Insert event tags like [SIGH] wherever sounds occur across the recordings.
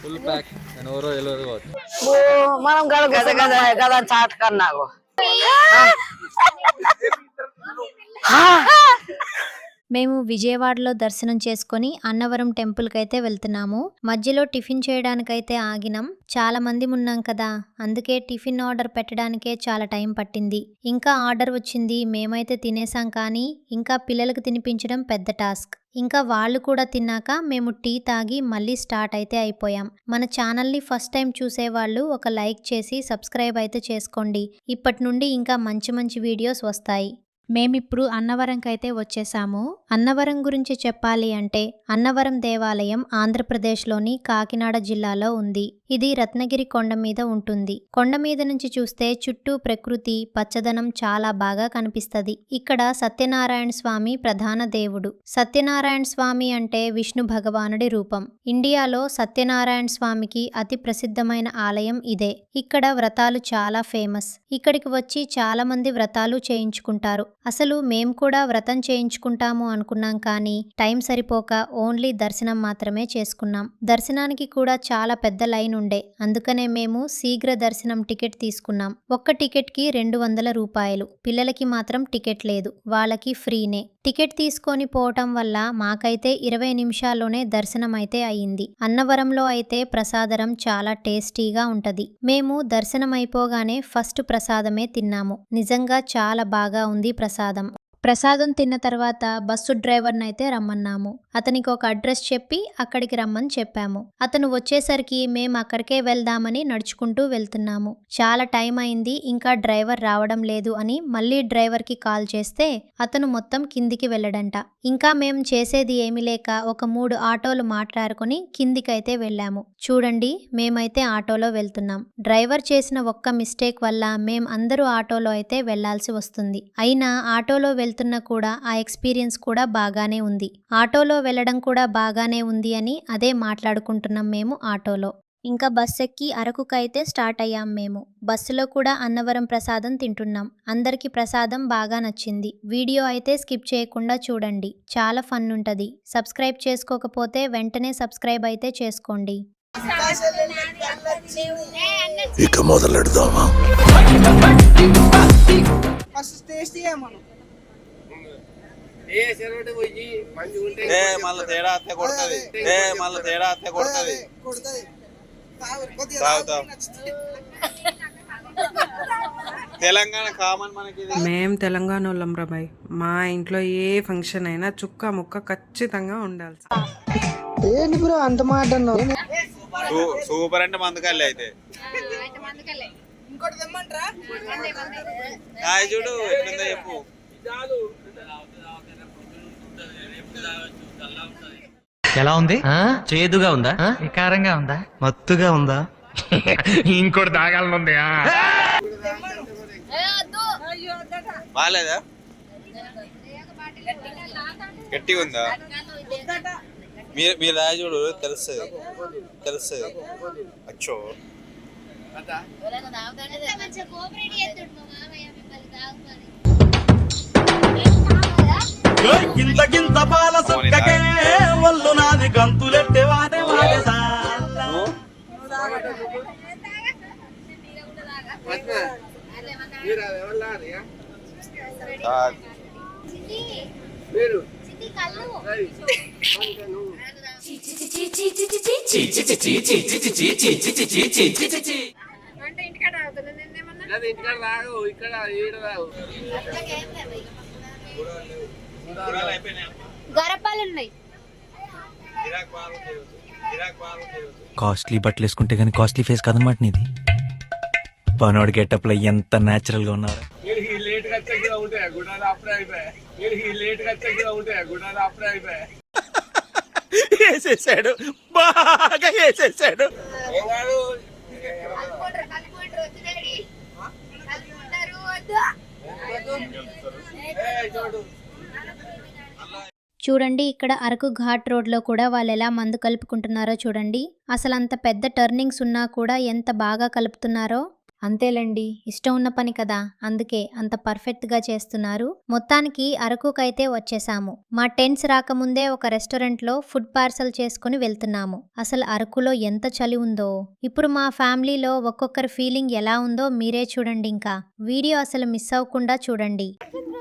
Full pack నేను ఎవరో తెలియదు కావచ్చు ఓ, మనం గద గద గద గద చాటకన్నాగు [LAUGHS] మేము విజయవాడలో దర్శనం చేసుకుని అన్నవరం టెంపుల్కి అయితే వెళ్తున్నాము. మధ్యలో టిఫిన్ చేయడానికైతే ఆగినాం. చాలా మంది ఉన్నాం కదా. అందుకే టిఫిన్ ఆర్డర్ పెట్టడానికే చాలా టైం పట్టింది. ఇంకా ఆర్డర్ వచ్చింది. మేమైతే తినేసాం కానీ ఇంకా పిల్లలకు తినిపించడం పెద్ద టాస్క్. ఇంకా వాళ్ళు కూడా తిన్నాక మేము టీ తాగి మళ్ళీ స్టార్ట్ అయితే అయిపోయాం. మన ఛానల్ని ఫస్ట్ టైం చూసేవాళ్ళు ఒక లైక్ చేసి సబ్స్క్రైబ్ అయితే చేసుకోండి. ఇప్పటి నుండి ఇంకా మంచి మంచి వీడియోస్ వస్తాయి. మేమిప్పుడు అన్నవరంకైతే వచ్చేసాము. అన్నవరం గురించి చెప్పాలి అంటే అన్నవరం దేవాలయం ఆంధ్రప్రదేశ్లోని కాకినాడ జిల్లాలో ఉంది. ఇది రత్నగిరి కొండ మీద ఉంటుంది. కొండ మీద నుంచి చూస్తే చుట్టూ ప్రకృతి పచ్చదనం చాలా బాగా కనిపిస్తుంది. ఇక్కడ సత్యనారాయణ స్వామి ప్రధాన దేవుడు. సత్యనారాయణ స్వామి అంటే విష్ణు భగవానుడి రూపం. ఇండియాలో సత్యనారాయణ స్వామికి అతి ప్రసిద్ధమైన ఆలయం ఇదే. ఇక్కడ వ్రతాలు చాలా ఫేమస్. ఇక్కడికి వచ్చి చాలా మంది వ్రతాలు చేయించుకుంటారు. అసలు మేం కూడా వ్రతం చేయించుకుంటాము అనుకున్నాం కానీ టైం సరిపోక ఓన్లీ దర్శనం మాత్రమే చేసుకున్నాం. దర్శనానికి కూడా చాలా పెద్ద లైన్ ఉండే. అందుకనే మేము శీఘ్ర దర్శనం టికెట్ తీసుకున్నాం. ఒక్క టికెట్కి రెండు వందల రూపాయలు. పిల్లలకి మాత్రం టికెట్ లేదు. వాళ్ళకి ఫ్రీనే. టికెట్ తీసుకొని పోవటం వల్ల మాకైతే ఇరవై నిమిషాల్లోనే దర్శనం అయితే అయ్యింది అన్నవరంలో అయితే ప్రసాదరం చాలా టేస్టీగా ఉంటది. మేము దర్శనం అయిపోగానే ఫస్ట్ ప్రసాదమే తిన్నాము. నిజంగా చాలా బాగా ఉంది ప్రసాదం. ప్రసాదం ప్రసాదం తిన్న తర్వాత బస్సు డ్రైవర్ని అయితే రమ్మన్నాము. అతనికి ఒక అడ్రస్ చెప్పి అక్కడికి రమ్మని చెప్పాము. అతను వచ్చేసరికి మేము అక్కడికే వెళ్దామని నడుచుకుంటూ వెళ్తున్నాము. చాలా టైం అయింది ఇంకా డ్రైవర్ రావడం లేదు అని మళ్ళీ డ్రైవర్కి కాల్ చేస్తే అతను మొత్తం కిందికి వెళ్ళడంట. ఇంకా మేము చేసేది ఏమీ లేక ఒక మూడు ఆటోలు మాట్లాడుకొని కిందికైతే వెళ్ళాము. చూడండి మేమైతే ఆటోలో వెళ్తున్నాం. డ్రైవర్ చేసిన ఒక్క మిస్టేక్ వల్ల మేం అందరూ ఆటోలో అయితే వెళ్ళాల్సి వస్తుంది. అయినా ఆటోలో వెళ్తున్నా కూడా ఆ ఎక్స్పీరియన్స్ కూడా బాగానే ఉంది. ఆటోలో వెళ్ళడం కూడా బాగానే ఉంది అని అదే మాట్లాడుకుంటున్నాం మేము ఆటోలో. ఇంకా బస్ ఎక్కి అరకుకైతే స్టార్ట్ అయ్యాం మేము. బస్సులో కూడా అన్నవరం ప్రసాదం తింటున్నాం. అందరికీ ప్రసాదం బాగా నచ్చింది. వీడియో అయితే స్కిప్ చేయకుండా చూడండి. చాలా ఫన్ ఉంటది. సబ్స్క్రైబ్ చేసుకోకపోతే వెంటనే సబ్స్క్రైబ్ అయితే చేసుకోండి. ఇక మొదలెడదామా? ఏ మళ్ళీ తేడా అత్తే కొడుతుంది. ఏ మళ్ళీ తేడా అత్తే కొడుతుంది. తాగుతాం. తెలంగాణ కామన్ మనకి తెలంగాణ వాళ్ళం రబాయ్ మా ఇంట్లో ఏ ఫంక్షన్ అయినా చుక్క ముక్క ఖచ్చితంగా ఉండాల్సి ఏంటి బ్రో అంత మాట సూపర్ అంటే మందుకల్లి అయితే. చూడు ఎట్లుందో చెప్పు. ఎలా ఉంది? చేదుగా ఉందా? వికారంగా ఉందా? మత్తుగా ఉందా? ఇంకోటి తాగాలనుంది బాగాలేదా గట్టిగా ఉందా మీరు చూడు తెలుస్తుంది. తెలుస్తుంది. అచ్చో. గింత పాల సుక్కకే ఒళ్ళు నాది గంతులెట్టే వాడే వాడే నువ్వు? ఆ, కూరలు అయిపోయినాయి. గరపాలు ఉన్నాయి గిరాక్ బాగుంది ఈరోజు. గిరాక్ కాస్ట్లీ బట్టలు వేసుకుంటే కానీ కాస్ట్లీ ఫేస్ కదనమాట నీది. పనోడి గెటప్లో ఎంత నేచురల్గా ఉన్నారు వేసేసాడు. బాగా వేసేసాడు. చూడండి ఇక్కడ అరకు ఘాట్ రోడ్లో కూడా వాళ్ళు ఎలా మందు కలుపుకుంటున్నారో చూడండి. అసలు అంత పెద్ద టర్నింగ్స్ ఉన్నా కూడా ఎంత బాగా కలుపుతున్నారో. అంతేలేండి ఇష్టం ఉన్న పని కదా. అందుకే అంత పర్ఫెక్ట్గా చేస్తున్నారు. మొత్తానికి అరకుకైతే వచ్చేసాము. మా టెంట్స్ రాకముందే ఒక రెస్టారెంట్లో ఫుడ్ పార్సల్ చేసుకుని వెళ్తున్నాము. అసలు అరకులో ఎంత చలి ఉందో. ఇప్పుడు మా ఫ్యామిలీలో ఒక్కొక్కరి ఫీలింగ్ ఎలా ఉందో మీరే చూడండి ఇంకా. వీడియో అసలు మిస్ అవ్వకుండా చూడండి.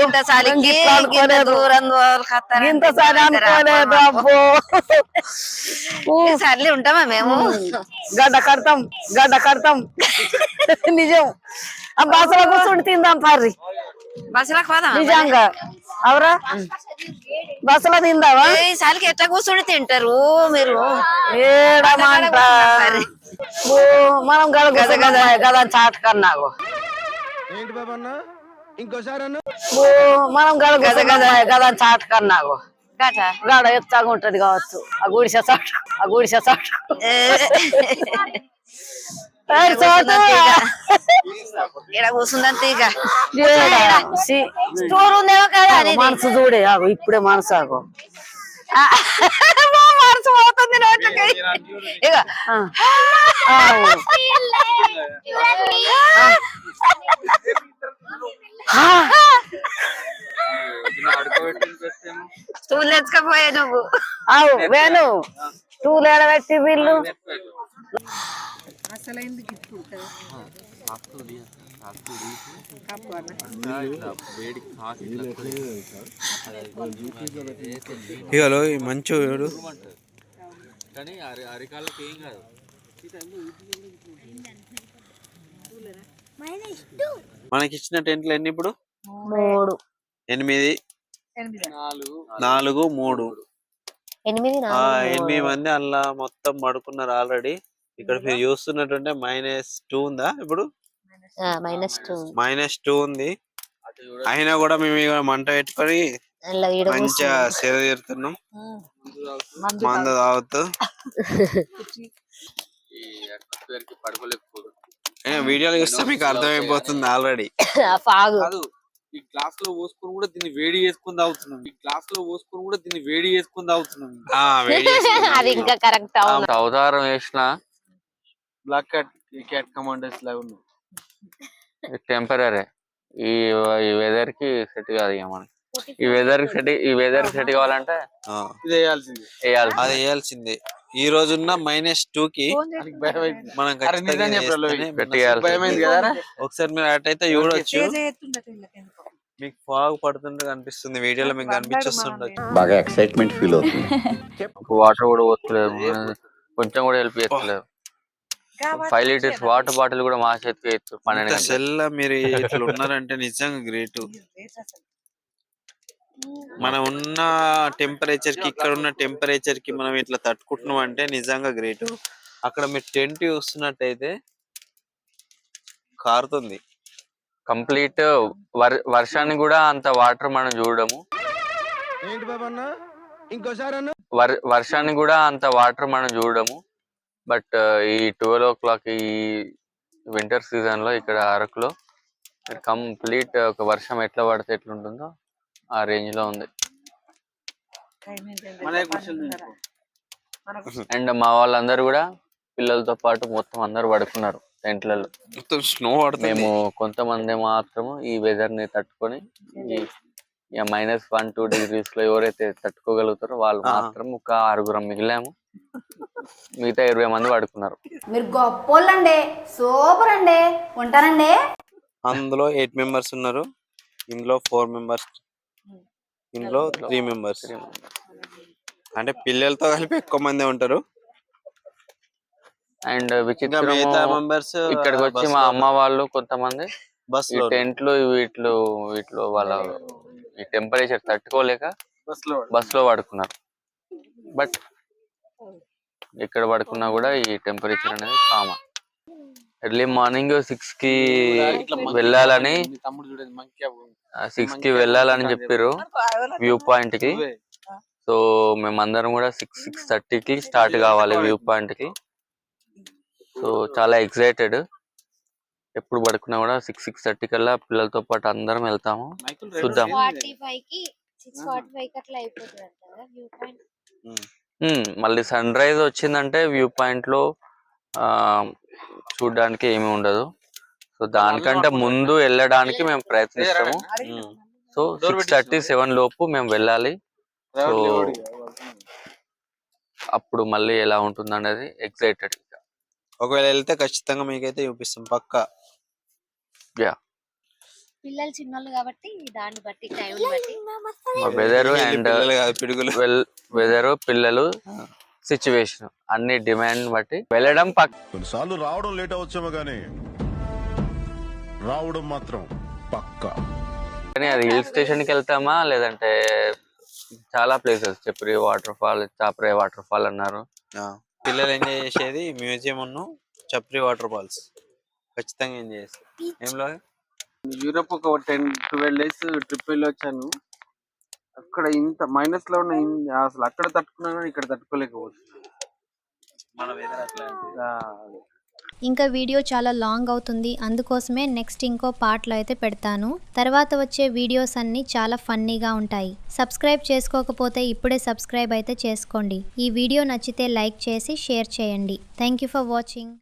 ఇంత దూరం దూరం ఇంత సరి అనుకోలేదు అబ్బో. సర్లే ఉంటామా మేము? గడ్డ కడతాం గడ్డ కడతాం. నిజం. ఆ బస్సులో కూర్చుండి తిందాం పర్రి. బస్సులకు పోదాం నిజంగా. అవరా? బస్సులో తిందావా? చలికి ఎట్లా కూర్చుని తింటారు మీరు? ఏడమంట ఓ, మనం గద గద. గద గద చాటుకన్నాగు. ఏంటి బాబన్న? ఇంకోసారి మనం గద గద గద గద చాటుకన్నాగు గాడ ఎత్తాగా ఉంటది కావచ్చు. ఆ గుడిసె చాటు. ఆ గుడిసె చాటు. చోటు. మనసు చూడే ఆగు ఇప్పుడే మనసు ఆగు. [LAUGHS] మనసు పోతుంది ఇక [LAUGHS] ఆ. ఆగు. ఆ. ఎత్తుకపోయా నువ్వు అవు వేణు. ఎడబెట్టి వీళ్ళు. ఇగలో ఈ మంచు చూడు మనకి ఇచ్చిన టెంట్లు ఎన్ని ఇప్పుడు? మూడు. ఎనిమిది. నాలుగు. మూడు. ఎనిమిది ఆ ఎనిమిది మంది అలా మొత్తం పడుకున్నారు ఆల్రెడీ. ఇక్కడ మీరు చూస్తున్నట్టుంటే మైనస్ టూ ఉందా ఇప్పుడు? Minus two. మైనస్ టూ ఉంది. అయినా కూడా మేము మంట పెట్టుకొని మంచిగా సేద తీరుతున్నాం. మంద తాగుతూ. ఏ, వీడియోలు చూస్తే మీకు అర్థమైపోతుంది ఆల్రెడీ. [LAUGHS] ఫాగు. కాదు ఈ గ్లాస్లో పోసుకొని కూడా దీన్ని వేడి చేసుకొని తాగుతున్నాం. ఈ గ్లాస్లో పోసుకొని కూడా దీన్ని వేడి చేసుకొని తాగుతున్నాం. ఆ వేడి [LAUGHS] అది ఇంకా కరెక్ట్ అవును. అవతారం వేసిన బ్లాక్ క్యాట్ ఈ క్యాట్ కమాండర్స్ లాగా ఉన్నాయి టెంపరీ ఈ ఈ వెదర్కి సెట్ కాదు ఇక మనకి. ఈ వెదర్ సెట్ ఈ వెదర్ సెట్ కావాలంటే ఆ, ఇది వేయాల్సింది. వేయాలి అది వేయాల్సిందే. ఈ రోజున్న మైనస్ టూ కి. మనం ఖచ్చితంగా? చేస్తేనే ఒకసారి మీరు అటైతే చూడొచ్చు మీకు ఫాగ్ పడుతుంటే కనిపిస్తుంది వీడియోలో మీకు కనిపించేస్తుండొచ్చు. బాగా ఎక్సైట్మెంట్ ఫీల్ అవుతుంది. వాటర్ కూడా పోతలేదు కొంచెం కూడా హెల్ప్ చేస్తలేదు ఫైవ్ లీటర్స్ వాటర్ బాటిల్ కూడా మా చేతికి ఎత్తు పన్నెండు సెల్ మీరు ఇట్లా ఉన్నారంటే నిజంగా గ్రేట్. [LAUGHS] మనం ఉన్న టెంపరేచర్కి ఇక్కడ ఉన్న టెంపరేచర్కి మనం ఇట్లా తట్టుకుంటున్నాం అంటే నిజంగా గ్రేట్. అక్కడ మీరు టెంట్ చూస్తున్నట్టయితే కారుతుంది. కంప్లీట్ వర్షాన్ని కూడా అంత వాటర్ మనం చూడము. ఇంకోసారి వర్షాన్ని కూడా అంత వాటర్ మనం చూడము. బట్ ఈ ట్వెల్వ్ ఓ క్లాక్ ఈ వింటర్ సీజన్లో ఇక్కడ అరకులో కంప్లీట్ ఒక వర్షం ఎట్లా పడితే ఎట్లుంటుందో ఆ రేంజ్లో ఉంది. అండ్ మా వాళ్ళందరూ కూడా పిల్లలతో పాటు మొత్తం అందరూ పడుకున్నారు. టెంట్లలో మొత్తం స్నో పడుతుంది మేము కొంతమంది మాత్రము ఈ వెదర్ని తట్టుకొని ఈ మైనస్ వన్ టూ డిగ్రీస్లో ఎవరైతే తట్టుకోగలుగుతారో వాళ్ళు. మాత్రం ఒక ఆరుగురం మిగిలాము. మిగతా ఇరవై మంది పడుకున్నారు. మీరు గొప్పోళ్ళండి. సూపర్ అండి ఉంటానండి. అందులో ఎయిట్ మెంబర్స్ ఉన్నారు. ఇందులో ఫోర్ మెంబర్స్ ఇందులో త్రీ మెంబర్స్ అంటే పిల్లలతో కలిపి ఎక్కువ మంది ఉంటారు. అండ్ ఇంకా విచిత్రం మిగతా మెంబర్స్ ఇక్కడికి వచ్చి మా అమ్మ వాళ్ళు కొంతమంది బస్ ఈ టెంట్లు వీటిలో వీటిలో వాళ్ళ ఈ టెంపరేచర్ తట్టుకోలేక బస్లో బస్లో పడుకున్నారు బట్ ఎక్కడ పడుకున్నా కూడా ఈ టెంపరేచర్ అనేది కామన్ ఎర్లీ మార్నింగ్ సిక్స్కి వెళ్ళాలని సిక్స్కి వెళ్ళాలని చెప్పారు వ్యూ పాయింట్కి. సో మేమందరం కూడా సిక్స్ సిక్స్ థర్టీకి స్టార్ట్ కావాలి వ్యూ పాయింట్కి. సో చాలా ఎక్సైటెడ్ ఎప్పుడు పడుకున్నా కూడా సిక్స్ సిక్స్ థర్టీ కల్లా పిల్లలతో పాటు అందరం వెళ్తాము. చూద్దాం. మళ్ళీ సన్ రైజ్ వచ్చిందంటే వ్యూ పాయింట్లో చూడడానికి ఏమీ ఉండదు. సో దానికంటే ముందు వెళ్ళడానికి మేము ప్రయత్నిస్తాము. సో సిక్స్ థర్టీ సెవెన్ లోపు మేము వెళ్ళాలి. సో అప్పుడు మళ్ళీ ఎలా ఉంటుంది అనేది ఎక్సైటెడ్ ఒకవేళ వెళ్తే ఖచ్చితంగా మీకైతే చూపిస్తాం పక్కా. యా పిల్లలు చిన్నోళ్ళు కాబట్టి దాన్ని బట్టి టైం బట్టి. వెదర్ అండ్ పిల్లలు కాదు, పిడుగులు. వెదర్ పిల్లలు సిచ్యువేషన్ అన్ని డిమాండ్ బట్టి వెళ్ళడం పక్క కొన్నిసార్లు రావడం లేట్ అవచ్చేమో గానీ రావడం మాత్రం పక్కా. కానీ అది హిల్ స్టేషన్కి వెళ్తామా లేదంటే చాలా ప్లేసెస్ చెప్పి వాటర్ ఫాల్ చాపరే వాటర్ ఫాల్ అన్నారు. ఆ, పిల్లలు ఎంజాయ్ చేసేది మ్యూజియం ఉన్ను చప్రి వాటర్ ఫాల్స్. ఖచ్చితంగా ఎంజాయ్ చేస్తారు ఏం లేదు యూరోప్ ఒక టెన్ ట్వెల్వ్ డేస్ ట్రిప్ వెళ్ళి వచ్చాను. అక్కడ ఇంత మైనస్లో ఉన్న అసలు అక్కడ తట్టుకున్నా కానీ ఇక్కడ తట్టుకోలేకపోతుంది మన. ఇంకా వీడియో చాలా లాంగ్ అవుతుంది. అందుకోసమే నెక్స్ట్ ఇంకో పార్ట్లో అయితే పెడతాను. తర్వాత వచ్చే వీడియోస్ అన్నీ చాలా ఫన్నీగా ఉంటాయి. సబ్స్క్రైబ్ చేసుకోకపోతే ఇప్పుడే సబ్స్క్రైబ్ అయితే చేసుకోండి. ఈ వీడియో నచ్చితే లైక్ చేసి షేర్ చేయండి. Thank you for watching.